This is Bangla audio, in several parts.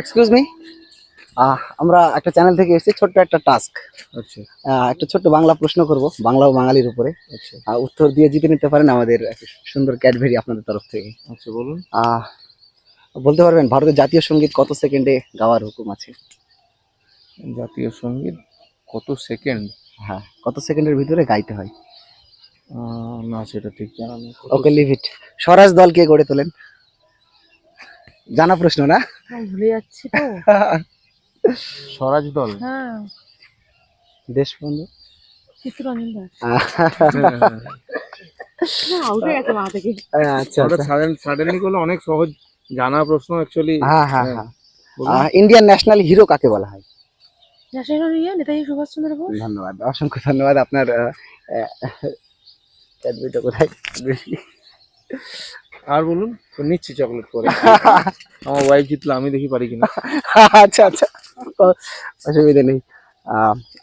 এক্সকিউজ মি আমরা একটা চ্যানেল থেকে এসেছি ছোট্ট একটা টাস্ক আচ্ছা। একটা ছোট্ট বাংলা প্রশ্ন করব বাংলা ও বাঙালির উপরে। আচ্ছা। উত্তর দিয়ে জিতে নিতে পারেন আমাদের সুন্দর ক্যাডবেরি আপনাদের তরফ থেকে। আচ্ছা বলুন। বলতে পারবেন ভারতের জাতীয় সংগীত কত সেকেন্ডে গাওয়ার হুকুম আছে? জাতীয় সংগীত কত সেকেন্ড? হ্যাঁ কত সেকেন্ডের ভিতরে গাইতে হয়? না সেটা ঠিক জানা নেই। ওকে লিভ ইট স্বরাজ দল কে গড়ে তোলেন? জানা প্রশ্ন না? ভুলে যাচ্ছি তো। স্বরাজ দল? হ্যাঁ। দেশবন্ধু? চিত্তরঞ্জন দাস। আচ্ছা আচ্ছা। সাডেন সাডেনলি করলে অনেক সহজ জানা প্রশ্ন অ্যাকচুয়ালি হ্যাঁ হ্যাঁ হ্যাঁ। ইন্ডিয়ান ন্যাশনাল হিরো কাকে বলা হয়? ন্যাশনাল নেতাজি সুভাষচন্দ্র বোস। ধন্যবাদ অসংখ্য ধন্যবাদ আপনার ক্যাডবেরিটা কোথায় আর বলুন তো নিচ্ছি চকলেট করে আমার ওয়াইফ জিতলে আমি দেখি পারি কিনা। আচ্ছা আচ্ছা। অসুবিধা নেই।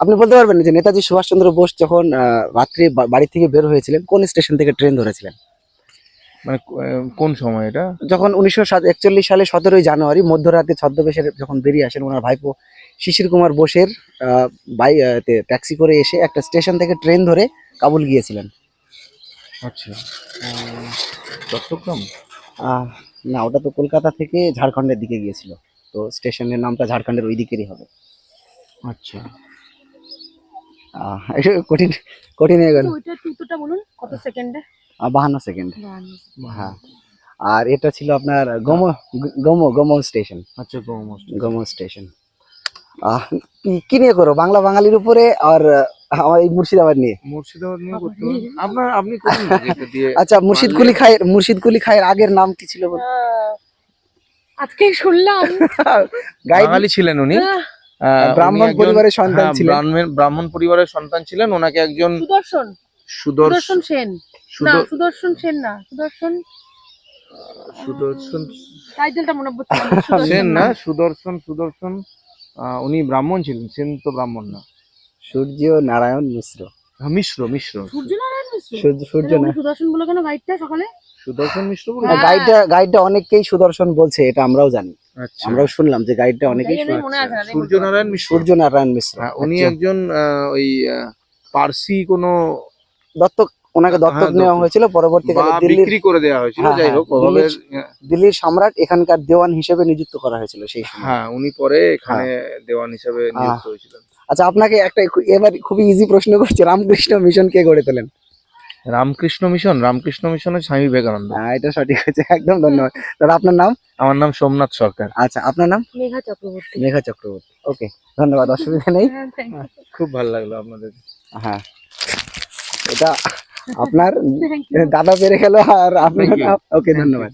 আপনি বলতে পারবেন যে নেতাজি সুভাষচন্দ্র বোস যখন রাত্রে বাড়ি থেকে বের হয়েছিলেন কোন স্টেশন থেকে ট্রেন ধরেছিলেন? মানে কোন সময় এটা? যখন উনিশশো একচল্লিশ সালে সতেরোই জানুয়ারি মধ্যরাতে ছদ্মবেশের যখন বেরিয়ে আসেন ওনার ভাইপো শিশির কুমার বোসের বাই ট্যাক্সি করে এসে একটা স্টেশন থেকে ট্রেন ধরে কাবুল গিয়েছিলেন। আচ্ছা। চট্টগ্রাম? না ওটা তো কলকাতা থেকে ঝাড়খণ্ডের দিকে গিয়েছিল। তো স্টেশনের নামটা ঝাড়খণ্ডের ওই দিকেরই হবে। আচ্ছা। একটু কঠিন কঠিন হয়ে গেল। ওইটা বলুন কত সেকেন্ডে? বাহান্ন সেকেন্ড। হ্যাঁ। আর এটা ছিল আপনার গম গম গম স্টেশন। আচ্ছা গৌমস্ত গম স্টেশন। কি- কি নিয়ে করো? বাংলা বাঙালির উপরে আর আমার এই মুর্শিদাবাদ নিয়ে। মুর্শিদাবাদ নিয়ে করতে আপনার আপনি দিয়ে আচ্ছা মুর্শিদ কুলি খায়ের মুর্শিদ কুলি খায়ের আগের নাম কি ছিল বলুন? আজকেই শুনলাম। বাঙালি ছিলেন উনি। উনি ব্রাহ্মণ পরিবারের সন্তান হ্যাঁ, ছিলেন। ব্রাহ্মণ- ব্রাহ্মণ পরিবারের সন্তান ছিলেন। ওনাকে একজন সুদর্শন। সুদর্শন সেন। না সুদর্শন সেন না সুদর্শন সুদর্শন টাইটেলটা মনে পড়ছে না, সুদর্শন সেন না না। সুদর্শন সুদর্শন আহ, উনি ব্রাহ্মণ ছিলেন। সেন তো ব্রাহ্মণ না। সূর্য নারায়ণ মিশ্র। হ্যাঁ, মিশ্র মিশ্র সূর্যনারায়ণ মিশ্র? সূর্য সূর্য না সুদর্শন বলে কেন গাইডটা সকালে? সুদর্শন মিশ্র বলে? হ্যাঁ। গাইডটা গাইডটা অনেককেই সুদর্শন বলছে এটা আমরাও জানি। আচ্ছা। আমরাও শুনলাম যে গাইডটা অনেকেই তাই জন্যই আছে না, তাই বলতে সূর্যনারায়ণ মিশ্র? সূর্য নারায়ণ মিশ্র হ্যাঁ, উনি আচ্ছা। একজন ওই পার্সি কোনো দত্তক ওনাকে দত্তক নেওয়া হয়েছিল পরবর্তীকালে দিল্লির বিক্রি করে দেওয়া হয়েছিল হ্যাঁ, যাই হোক দিল্লির সম্রাট এখানকার দেওয়ান হিসেবে নিযুক্ত করা হয়েছিল সেই সময়। হ্যাঁ উনি পরে এখানে দেওয়ান হিসাবে নিযুক্ত হয়েছিলেন। আচ্ছা আপনাকে একটা এবার খুবই ইজি প্রশ্ন করছি রামকৃষ্ণ মিশন কে গড়ে তোলেন? রামকৃষ্ণ মিশন রামকৃষ্ণ মিশনের স্বামী বিবেকানন্দ। হ্যাঁ এটা সঠিক হয়েছে একদম ধন্যবাদ দাদা আপনার নাম? আমার নাম সোমনাথ সরকার। আচ্ছা আপনার নাম? মেঘা চক্রবর্তী। মেঘা চক্রবর্তী। ওকে ধন্যবাদ অসুবিধা নেই। হ্যাঁ, খুব ভালো লাগল আপনাদের। হ্যাঁ। এটা আপনার দাদা পেরে গেল আর আপনার ওকে ধন্যবাদ।